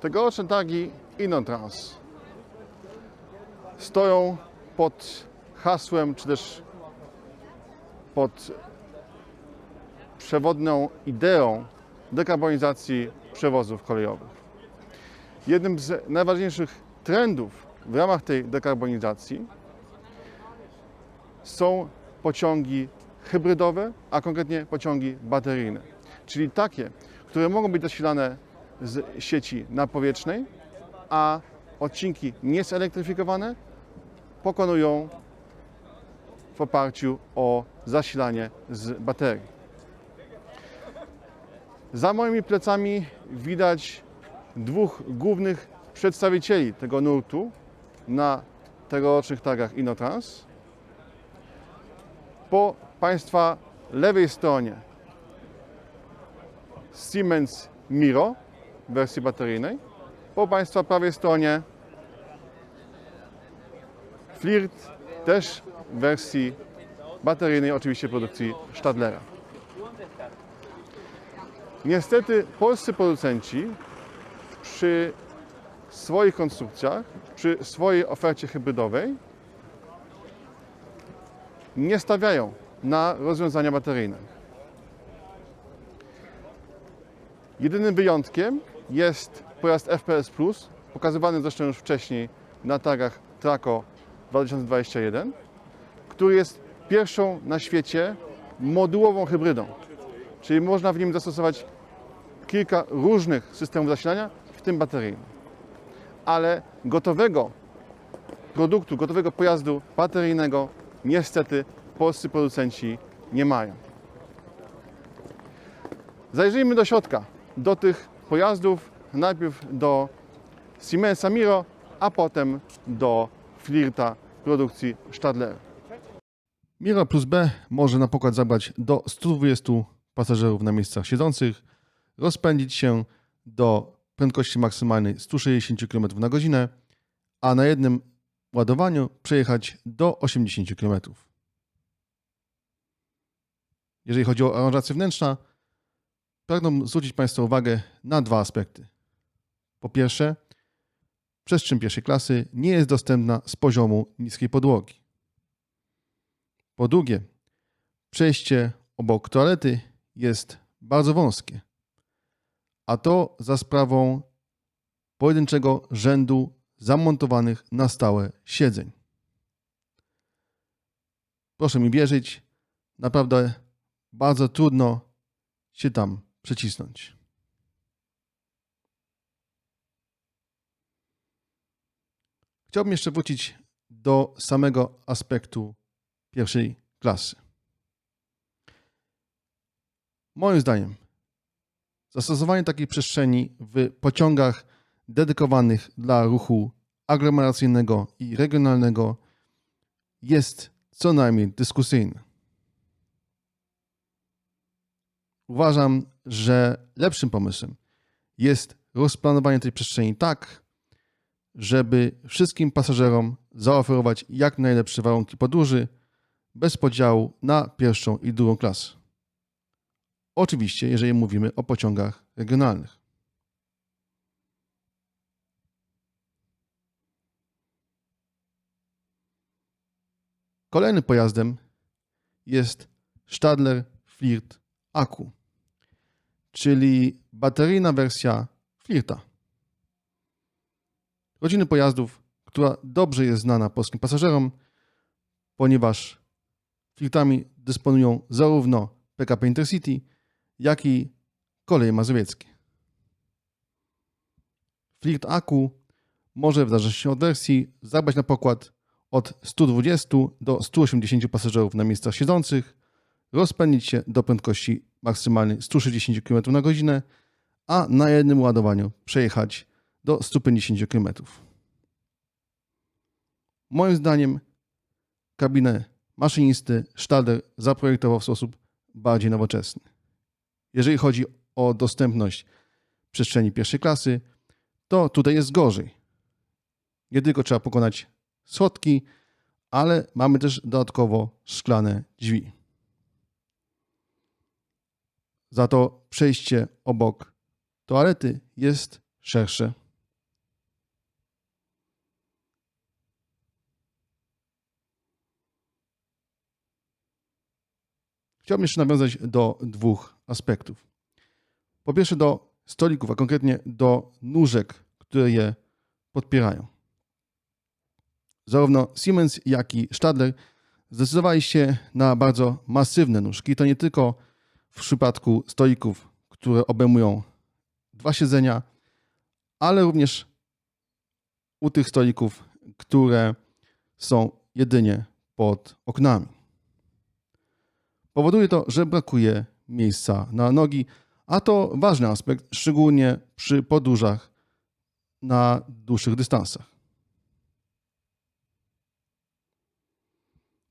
Tegoroczne targi Inotrans stoją pod hasłem, czy też pod przewodną ideą dekarbonizacji przewozów kolejowych. Jednym z najważniejszych trendów w ramach tej dekarbonizacji są pociągi hybrydowe, a konkretnie pociągi bateryjne, czyli takie, które mogą być zasilane z sieci napowietrznej, a odcinki niezelektryfikowane pokonują w oparciu o zasilanie z baterii. Za moimi plecami widać dwóch głównych przedstawicieli tego nurtu na tegorocznych targach Inotrans. Po Państwa lewej stronie Siemens Miro wersji bateryjnej. Po Państwa prawej stronie Flirt też w wersji bateryjnej, oczywiście produkcji Stadlera. Niestety polscy producenci przy swoich konstrukcjach, przy swojej ofercie hybrydowej nie stawiają na rozwiązania bateryjne. Jedynym wyjątkiem jest pojazd FPS Plus, pokazywany zresztą już wcześniej na targach Traco 2021, który jest pierwszą na świecie modułową hybrydą. Czyli można w nim zastosować kilka różnych systemów zasilania, w tym bateryjny. Ale gotowego produktu, gotowego pojazdu bateryjnego niestety polscy producenci nie mają. Zajrzyjmy do środka, do tych pojazdów, najpierw do Siemensa Miro, a potem do Flirta produkcji Stadler. Miro Plus B może na pokład zabrać do 120 pasażerów na miejscach siedzących, rozpędzić się do prędkości maksymalnej 160 km na godzinę, a na jednym ładowaniu przejechać do 80 km. Jeżeli chodzi o aranżację wnętrzną, pragnę zwrócić Państwa uwagę na dwa aspekty. Po pierwsze, przestrzeń pierwszej klasy nie jest dostępna z poziomu niskiej podłogi. Po drugie, przejście obok toalety jest bardzo wąskie, a to za sprawą pojedynczego rzędu zamontowanych na stałe siedzeń. Proszę mi wierzyć, naprawdę bardzo trudno się tam przycisnąć. Chciałbym jeszcze wrócić do samego aspektu pierwszej klasy. Moim zdaniem, zastosowanie takiej przestrzeni w pociągach dedykowanych dla ruchu aglomeracyjnego i regionalnego jest co najmniej dyskusyjne. Uważam, że lepszym pomysłem jest rozplanowanie tej przestrzeni tak, żeby wszystkim pasażerom zaoferować jak najlepsze warunki podróży bez podziału na pierwszą i drugą klasę. Oczywiście, jeżeli mówimy o pociągach regionalnych. Kolejnym pojazdem jest Stadler Flirt Akku, czyli bateryjna wersja Flirta. Rodziny pojazdów, która dobrze jest znana polskim pasażerom, ponieważ Flirtami dysponują zarówno PKP Intercity, jak i koleje mazowieckie. Flirt Akku może w zależności od wersji zabrać na pokład od 120 do 180 pasażerów na miejscach siedzących, rozpędzić się do prędkości maksymalnej 160 km na godzinę, a na jednym ładowaniu przejechać do 150 km. Moim zdaniem kabinę maszynisty Stadler zaprojektował w sposób bardziej nowoczesny. Jeżeli chodzi o dostępność przestrzeni pierwszej klasy, to tutaj jest gorzej. Nie tylko trzeba pokonać schodki, ale mamy też dodatkowo szklane drzwi. Za to przejście obok toalety jest szersze. Chciałbym jeszcze nawiązać do dwóch aspektów. Po pierwsze do stolików, a konkretnie do nóżek, które je podpierają. Zarówno Siemens, jak i Stadler zdecydowali się na bardzo masywne nóżki. To nie tylko w przypadku stolików, które obejmują dwa siedzenia, ale również u tych stolików, które są jedynie pod oknami. Powoduje to, że brakuje miejsca na nogi, a to ważny aspekt, szczególnie przy podróżach na dłuższych dystansach.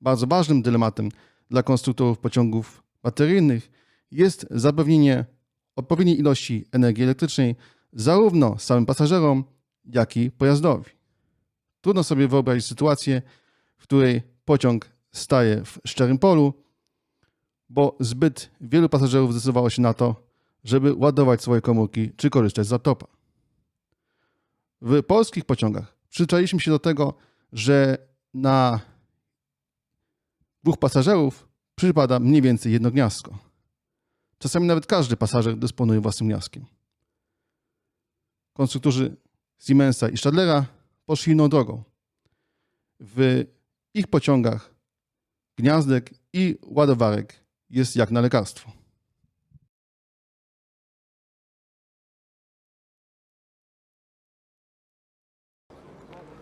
Bardzo ważnym dylematem dla konstruktorów pociągów bateryjnych jest zapewnienie odpowiedniej ilości energii elektrycznej zarówno samym pasażerom, jak i pojazdowi. Trudno sobie wyobrazić sytuację, w której pociąg staje w szczerym polu, bo zbyt wielu pasażerów zdecydowało się na to, żeby ładować swoje komórki czy korzystać z laptopa. W polskich pociągach przyzwyczailiśmy się do tego, że na dwóch pasażerów przypada mniej więcej jedno gniazdko. Czasami nawet każdy pasażer dysponuje własnym gniazdkiem. Konstruktorzy Siemensa i Stadlera poszli inną drogą. W ich pociągach gniazdek i ładowarek jest jak na lekarstwo.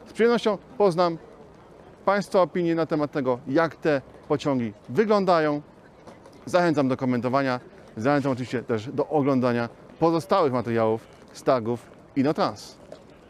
Z przyjemnością poznam Państwa opinie na temat tego, jak te pociągi wyglądają. Zachęcam do komentowania. Zachęcam oczywiście też do oglądania pozostałych materiałów z targów Inotrans.